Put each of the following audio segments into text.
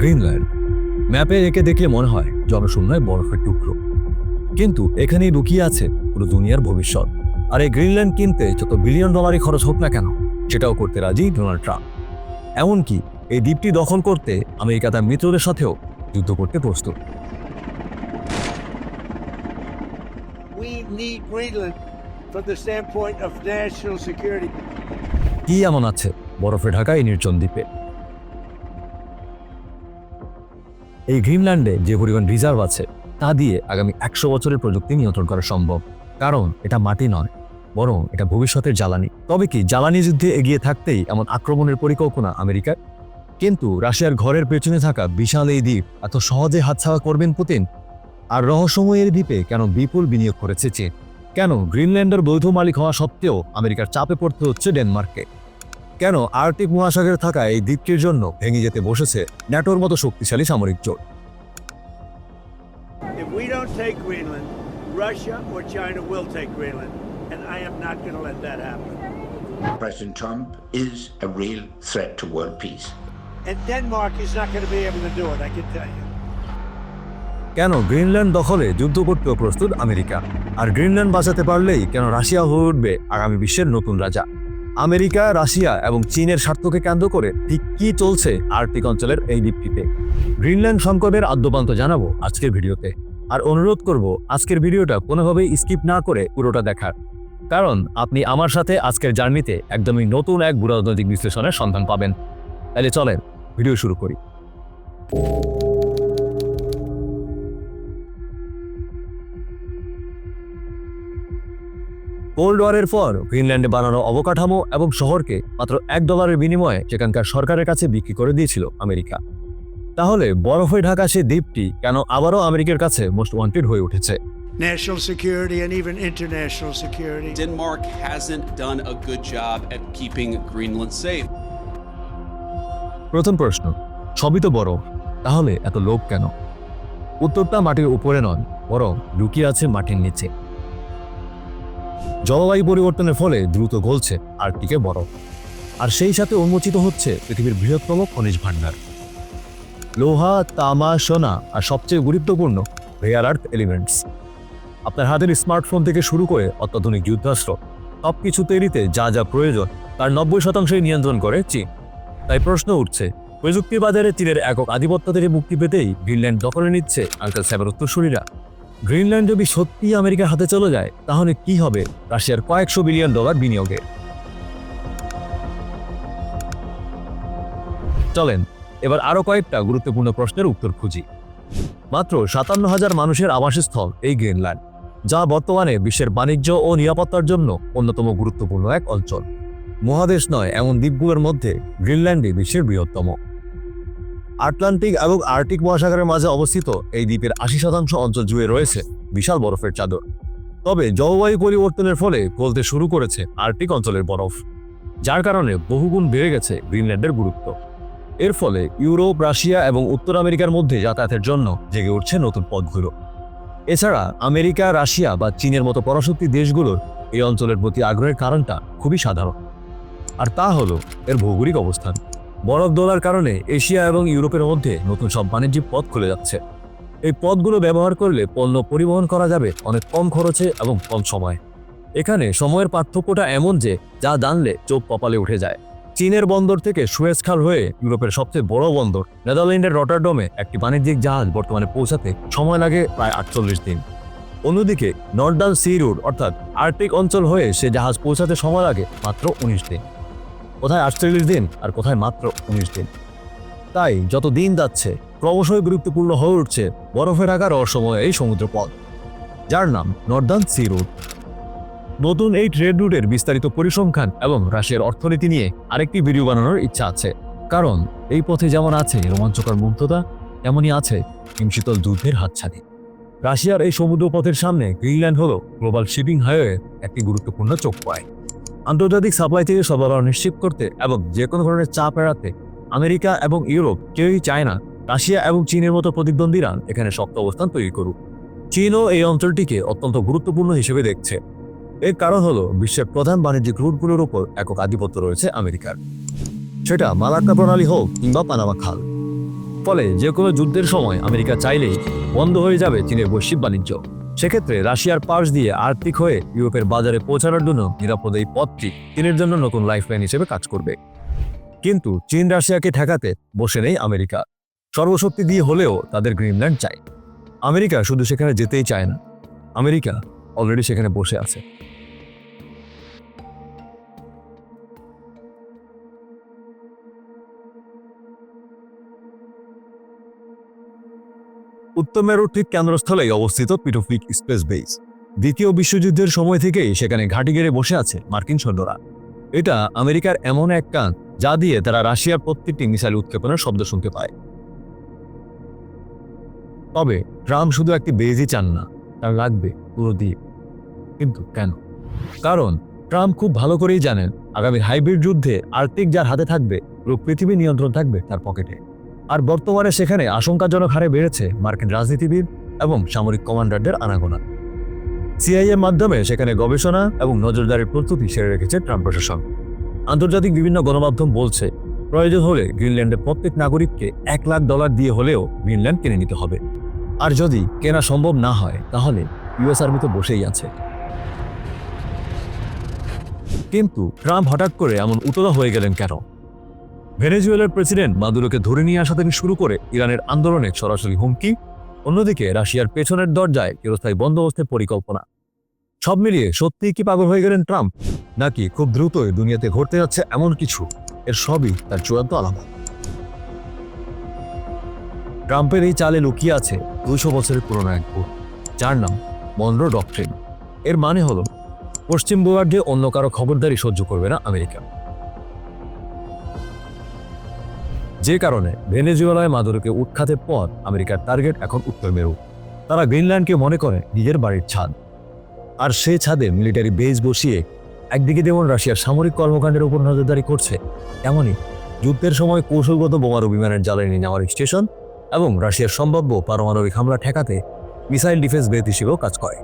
Greenland. ম্যাপে একে দেখলে মনে হয় জনশূন্যয় বরফের টুকরো। কিন্তু এখানেই লুকিয়ে আছে পুরো দুনিয়ার ভবিষ্যৎ। আর এই গ্রিনল্যান্ড কিনতে যত বিলিয়ন ডলারই খরচ হোক না কেন সেটাও করতে রাজি ডোনাল্ড ট্রাম্প। এমনকি এই দ্বীপটি দখল করতে আমেরিকা তার মিত্রদের সাথেও যুদ্ধ করতে প্রস্তুত। We need Greenland from the standpoint of national security. কি এমন আছে বরফে ঢাকা এই নির্জন দ্বীপে? এই গ্রিনল্যান্ডে যে পরিমাণ রিজার্ভ আছে, তা দিয়ে আগামী একশো বছরের প্রযুক্তি নিয়ন্ত্রণ করা সম্ভব। কারণ এটা মাটি নয়, বরং এটা ভবিষ্যতের জ্বালানি। তবে কি জ্বালানি যুদ্ধে এগিয়ে থাকতেই এমন আক্রমণের পরিকল্পনা আমেরিকার? কিন্তু রাশিয়ার ঘরের পেছনে থাকা বিশাল এই দ্বীপ এত সহজে হাতছাড়া করবেন পুতিন? আর রহস্যময় এই দ্বীপে কেন বিপুল বিনিয়োগ করেছে চীন? কেন গ্রিনল্যান্ডের বৈধ মালিক হওয়া সত্ত্বেও আমেরিকার চাপে পড়তে হচ্ছে ডেনমার্ককে কেন আর্টিক মহাসাগরে থাকা এই দ্বীপটির জন্য ভেঙে যেতে বসেছে ন্যাটোর মতো শক্তিশালী সামরিক জোট? কেন গ্রিনল্যান্ড দখলে যুদ্ধ করতেও প্রস্তুত আমেরিকা? আর গ্রিনল্যান্ড বাঁচাতে পারলেই কেন রাশিয়া হয়ে উঠবে আগামী বিশ্বের নতুন রাজা? আমেরিকা, রাশিয়া এবং চীনের স্বার্থকে কেন্দ্র করে ঠিক কি চলছে আর্কটিক অঞ্চলের এই দ্বীপটিতে? গ্রিনল্যান্ড সংকটের আদ্যপান্ত জানাব আজকের ভিডিওতে। আর অনুরোধ করব, আজকের ভিডিওটা কোনোভাবেই স্কিপ না করে পুরোটা দেখার। কারণ আপনি আমার সাথে আজকের জার্নিতে একদমই নতুন এক ভূরাজনৈতিক বিশ্লেষণের সন্ধান পাবেন। তাহলে চলেন, ভিডিও শুরু করি। কোল্ড ওয়ারের পর ফিনল্যান্ডে বানানো অবকাঠামো এবং শহরকে মাত্র এক ডলারের বিনিময়ে সেখানকার সরকারের কাছে বিক্রি করে দিয়েছিল আমেরিকা তাহলে বরফে ঢাকা সে দ্বীপটি কেন আবারও আমেরিকার কাছে মোস্ট ওয়ান্টেড হয়ে উঠেছে National security and even international security. Denmark hasn't done a good job at keeping Greenland safe. প্রথম প্রশ্ন সবই তো বরফ তাহলে এত লোভ কেন উত্তরটা মাটির উপরে নয় বরং লুকিয়ে আছে মাটির নিচে জলবায়ু পরিবর্তনের ফলে দ্রুত গলছে আর্কটিকে বরফ। আর সেই সাথে উন্মোচিত হচ্ছে পৃথিবীর বৃহত্তম খনিজ ভাণ্ডার। লোহা, তামা, সোনা আর সবচেয়ে গুরুত্বপূর্ণ রেয়ার আর্থ এলিমেন্টস আপনার হাতের স্মার্টফোন থেকে শুরু করে অত্যাধুনিক যুদ্ধাস্ত্র সব কিছু তৈরিতে যা যা প্রয়োজন, তার নব্বই শতাংশই নিয়ন্ত্রণ করে চীন। তাই প্রশ্ন উঠছে প্রযুক্তি বাজারে চীনের একক আধিপত্য থেকে মুক্তি পেতেই গ্রিনল্যান্ড দখলে নিচ্ছে আঙ্কেল সাহেবের উত্তরসূরিরা। গ্রিনল্যান্ড যদি সত্যি আমেরিকার হাতে চলে যায়, তাহলে কি হবে? রাশিয়ার কয়েকশো বিলিয়ন ডলার বিনিয়োগে। চলেন, এবার আরও কয়েকটা গুরুত্বপূর্ণ প্রশ্নের উত্তর খুঁজি। মাত্র সাতান্ন হাজার মানুষের আবাসস্থল এই গ্রিনল্যান্ড, যা বর্তমানে বিশ্বের বাণিজ্য ও নিরাপত্তার জন্য অন্যতম গুরুত্বপূর্ণ এক অঞ্চল। মহাদেশ নয়, এমন দ্বীপগুলোর মধ্যে গ্রিনল্যান্ডই বিশ্বের বৃহত্তম। আটলান্টিক এবং আর্কটিক মহাসাগরের মাঝে অবস্থিত এই দ্বীপের আশি শতাংশ অঞ্চল জুড়ে রয়েছে বিশাল বরফের চাদর। তবে জলবায়ু পরিবর্তনের ফলে গলতে শুরু করেছে আর্কটিক অঞ্চলের বরফ, যার কারণে বহুগুণ বেড়ে গেছে গ্রিনল্যান্ডের গুরুত্ব। এর ফলে ইউরোপ, রাশিয়া এবং উত্তর আমেরিকার মধ্যে যাতায়াতের জন্য জেগে উঠছে নতুন পথগুলো। এছাড়া আমেরিকা, রাশিয়া বা চীনের মতো পরাশক্তি দেশগুলোর এই অঞ্চলের প্রতি আগ্রহের কারণটা খুবই সাধারণ। আর তা হলো এর ভৌগোলিক অবস্থান। বরফ দোলার কারণে এশিয়া এবং ইউরোপের মধ্যে নতুন সব বাণিজ্যিক পথ খুলে যাচ্ছে। এই পথগুলো ব্যবহার করলে পণ্য পরিবহন করা যাবে অনেক কম খরচে এবং কম সময়ে। এখানে সময়ের পার্থক্যটা এমন যে, যা জানলে চোখ কপালে উঠে যায়। চীনের বন্দর থেকে সুয়েজ খাল হয়ে ইউরোপের সবচেয়ে বড় বন্দর, নেদারল্যান্ডের রটারডমে একটি বাণিজ্যিক জাহাজ বর্তমানে পৌঁছাতে সময় লাগে প্রায় আটচল্লিশ দিন। অন্যদিকে, নর্দার্ন সি রুট অর্থাৎ আর্কটিক অঞ্চল হয়ে সে জাহাজ পৌঁছাতে সময় লাগে মাত্র উনিশ দিন। কোথায় আটচল্লিশ দিন আর কোথায় মাত্র উনিশ দিন। তাই যত দিন যাচ্ছে, ক্রমশই গুরুত্বপূর্ণ হয়ে উঠছে বরফে ঢাকা রহস্যময় এই সমুদ্রপথ, যার নাম নর্দার্ন সি রুট। নতুন এই ট্রেড রুটের বিস্তারিত পরিসংখ্যান এবং রাশিয়ার অর্থনীতি নিয়ে আরেকটি ভিডিও বানানোর ইচ্ছা আছে। কারণ এই পথে যেমন আছে রোমাঞ্চকর মুগ্ধতা তেমনই আছে হিমশীতল যুদ্ধের হাতছানি। রাশিয়ার এই সমুদ্র পথের সামনে গ্রিনল্যান্ড হল গ্লোবাল শিপিং হাইওয়ে একটি গুরুত্বপূর্ণ চোখ পায় আন্তর্জাতিক সাপ্লাই থেকে সরবরাহ নিশ্চিত করতে এবং যে কোনো ধরনের চাপ এড়াতে আমেরিকা এবং ইউরোপ, কেউই চায় না, রাশিয়া এবং চীনের মতো প্রতিদ্বন্দ্বীরা এখানে শক্ত অবস্থান তৈরি করুক। চীনও এই অঞ্চলটিকে অত্যন্ত গুরুত্বপূর্ণ হিসেবে দেখছে। এর কারণ হলো বিশ্বের প্রধান বাণিজ্যিক রুটগুলোর উপর একক আধিপত্য রয়েছে আমেরিকার। সেটা মালাক্কা প্রণালী হোক কিংবা পানামা খাল। ফলে যে কোনো যুদ্ধের সময় আমেরিকা চাইলেই বন্ধ হয়ে যাবে চীনের বৈশ্বিক বাণিজ্য। সেক্ষেত্রে রাশিয়ার পাশ দিয়ে আর্থিক হয়ে ইউরোপের বাজারে পৌঁছানোর জন্য নিরাপদ এই পথটি চীনের জন্য নতুন লাইফলাইন হিসেবে কাজ করবে। কিন্তু চীন রাশিয়াকে ঠেকাতে বসে নেই আমেরিকা। সর্বশক্তি দিয়ে হলেও তাদের গ্রিনল্যান্ড চাই। আমেরিকা শুধু সেখানে যেতেই চায় না। আমেরিকা অলরেডি সেখানে বসে আছে। উত্তর মেরুর ঠিক কেন্দ্রস্থলেই অবস্থিত পিটোফিক স্পেস বেস। দ্বিতীয় বিশ্বযুদ্ধের সময় থেকেই সেখানে ঘাঁটি গেড়ে বসে আছে মার্কিন সৈন্যরা। এটা আমেরিকার এমন এক কান যা দিয়ে তারা রাশিয়ার প্রত্যেকটি মিসাইল উৎক্ষেপণের শব্দ শুনতে পায়। তবে ট্রাম্প শুধু একটি বেজই চান না তার লাগবে পুরো দ্বীপ। কিন্তু কেন? কারণ ট্রাম্প খুব ভালো করেই জানেন, আগামী হাইব্রিড যুদ্ধে আর্থিক যার হাতে থাকবে, পুরো পৃথিবী নিয়ন্ত্রণ থাকবে তার পকেটে। আর বর্তমানে সেখানে আশঙ্কাজনক হারে বেড়েছে মার্কিন রাজনীতিবিদ এবং সামরিক কমান্ডারদের আনাগোনা। সিআইএর মাধ্যমে সেখানে গবেষণা এবং নজরদারির প্রস্তুতি সেরে রেখেছে ট্রাম্প প্রশাসন। আন্তর্জাতিক বিভিন্ন গণমাধ্যম বলছে, প্রয়োজন হলে গ্রিনল্যান্ডের প্রত্যেক নাগরিককে এক লাখ ডলার দিয়ে হলেও গ্রিনল্যান্ড কিনে নিতে হবে। আর যদি কেনা সম্ভব না হয়, তাহলে ইউএস আর্মি তো বসেই আছে। কিন্তু ট্রাম্প হঠাৎ করে এমন উতলা হয়ে গেলেন কেন? ভেনেজুয়েলার প্রেসিডেন্ট মাদুরোকে ধরে নিয়ে আসা থেকে শুরু করে ইরানের আন্দোলনে সরাসরি হুমকি, অন্যদিকে রাশিয়ার পেছনের দরজায় চিরস্থায়ী বন্দোবস্তের পরিকল্পনা। সব মিলিয়ে সত্যিই কি পাগল হয়ে গেলেন ট্রাম্প? নাকি খুব দ্রুতই দুনিয়াতে ঘটতে যাচ্ছে এমন কিছু? এর সবই তার চূড়ান্ত আলামত। ট্রাম্পের এই চালে লুকিয়ে আছে দুইশো বছরের পুরনো এক ভূত, যার নাম মন্ড্রো ডকট্রিন। এর মানে হলো, পশ্চিম ভূভার্গে অন্য কারও খবরদারি সহ্য করবে না আমেরিকা। যে কারণে ভেনেজুয়েলায় মাদুরোকে উৎখাতের পর আমেরিকার টার্গেট এখন উত্তর মেরু। তারা গ্রিনল্যান্ডকে মনে করে নিজের বাড়ির ছাদ। আর সে ছাদে মিলিটারি বেস বসিয়ে একদিকে যেমন রাশিয়ার সামরিক কর্মকাণ্ডের উপর নজরদারি করছে তেমনই যুদ্ধের সময় কৌশলগত বোমারু বিমানের জ্বালানি নেওয়ার স্টেশন এবং রাশিয়ার সম্ভাব্য পারমাণবিক হামলা ঠেকাতে মিসাইল ডিফেন্স বেদ হিসেবেও কাজ করে।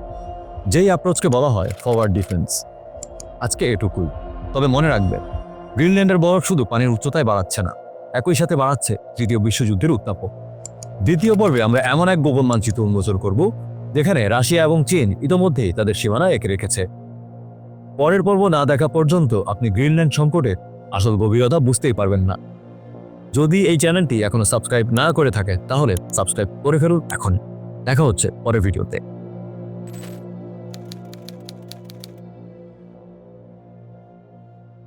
যেই অ্যাপ্রোচকে বলা হয় ফরওয়ার্ড ডিফেন্স আজকে এটুকুই। তবে মনে রাখবেন, গ্রিনল্যান্ডের বরফ শুধু পানির উচ্চতায় বাড়াচ্ছে না একই সাথে বাড়াচ্ছে তৃতীয় বিশ্বযুদ্ধের উত্তাপও। দ্বিতীয় পর্বে আমরা এমন এক গোপন মানচিত্র উন্মোচন করব, যেখানে রাশিয়া এবং চীন ইতোমধ্যেই তাদের সীমানা এঁকে রেখেছে। পরের পর্ব না দেখা পর্যন্ত আপনি গ্রিনল্যান্ড সংকটের আসল গভীরতা বুঝতেই পারবেন না। যদি এই চ্যানেলটি এখনও সাবস্ক্রাইব না করে থাকে, তাহলে সাবস্ক্রাইব করে ফেলুন এখন। দেখা হচ্ছে পরের ভিডিওতে।